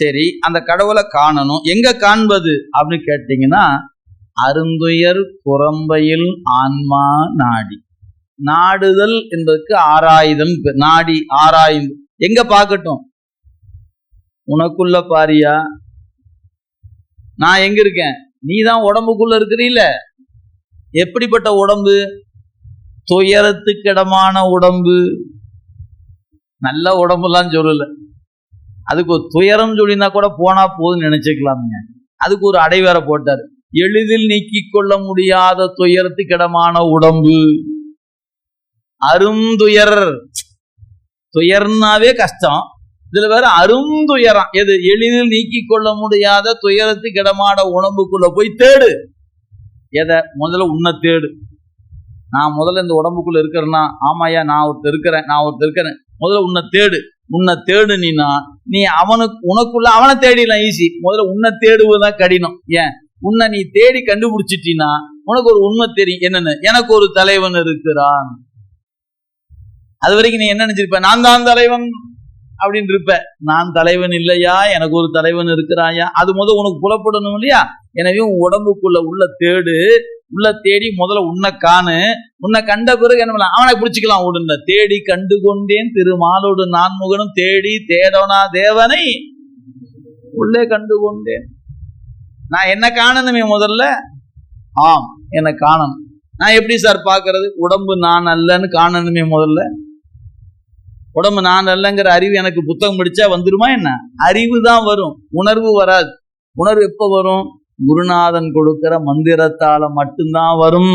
சரி அந்த கடவுளை காணணும். எங்க காண்பது? அப்படின்னு கேட்டீங்கன்னா அருந்துயர் புறம்பையில் ஆன்மா நாடி. நாடுதல் என்பதற்கு ஆராயுதம் நாடி ஆராயும் எங்க பார்க்கட்டும்? உனக்குள்ள பாரியா? நான் எங்க இருக்கேன்? நீ தான் உடம்புக்குள்ள இருக்கிறீல எப்படிப்பட்ட உடம்பு? துயரத்துக்கிடமான உடம்பு. நல்ல உடம்புலாம் சொல்லல. அதுக்கு ஒரு துயரம் சொல்லினா கூட போனா போதும்னு நினைச்சுக்கலாமுங்க. அதுக்கு ஒரு அடை வேற போட்டார். எளிதில் நீக்கிக் கொள்ள முடியாத துயரத்துக்கிடமான உடம்பு. அருந்துயர். துயர்னாவே கஷ்டம். இதுல வேற அருந்துயரம் எது? எளிதில் நீக்கிக் கொள்ள முடியாத துயரத்துக்கிடமான உடம்புக்குள்ள போய் தேடு. எதை? முதல்ல உன்னை தேடு. நான் முதல்ல இந்த உடம்புக்குள்ள இருக்கிறேன்னா ஆமாயா நான் ஒருத்தர் இருக்கிறேன் நான் ஒருத்தர் இருக்கிறேன். முதல்ல உன்னை தேடு. உன்னை தேடுனா நீ அவனுக்கு உனக்குள்ள அவனை தேடிடலாம் ஈஸி முதல்ல உன்னை தேடுவதுதான் கடினம். ஏன்? உன்னை நீ தேடி கண்டுபிடிச்சிட்டீன்னா உனக்கு ஒரு உண்மை தெரியும். என்னன்னு? எனக்கு ஒரு தலைவன் இருக்கிறான். அது வரைக்கும் நீ என்ன நினைச்சிருப்ப? நான் தான் தலைவன் அப்படின்னு இருப்ப. நான் தலைவன் இல்லையா? எனக்கு ஒரு தலைவன் இருக்கிறாயா? அது முதல் உனக்கு புலப்படணும் இல்லையா? எனவே உன் உடம்புக்குள்ள உள்ள தேடு. உள்ள தேடி முதல்ல உன்னை காணு. உன்னை கண்ட பிறகு என்ன பண்ணலாம் அவனை பிடிச்சிக்கலாம். உடனே தேடி கண்டு கொண்டேன் திருமாலோடு நான் முகனும் தேடி தேடோனா தேவனை உள்ளே கண்டு கொண்டேன் நான் என்ன காணணுமே முதல்ல? ஆம் என்னை காணணும். நான் எப்படி சார் பார்க்கறது? உடம்பு நான் அல்லன்னு காணணுமே முதல்ல? உடம்பு நான் அல்லங்கிற அறிவு எனக்கு புத்தகம் படிச்சா வந்துருமா என்ன? அறிவு தான் வரும். உணர்வு வராது. உணர்வு எப்போ வரும்? குருநாதன் கொடுக்கிற மந்திரத்தால மட்டும்தான் வரும்.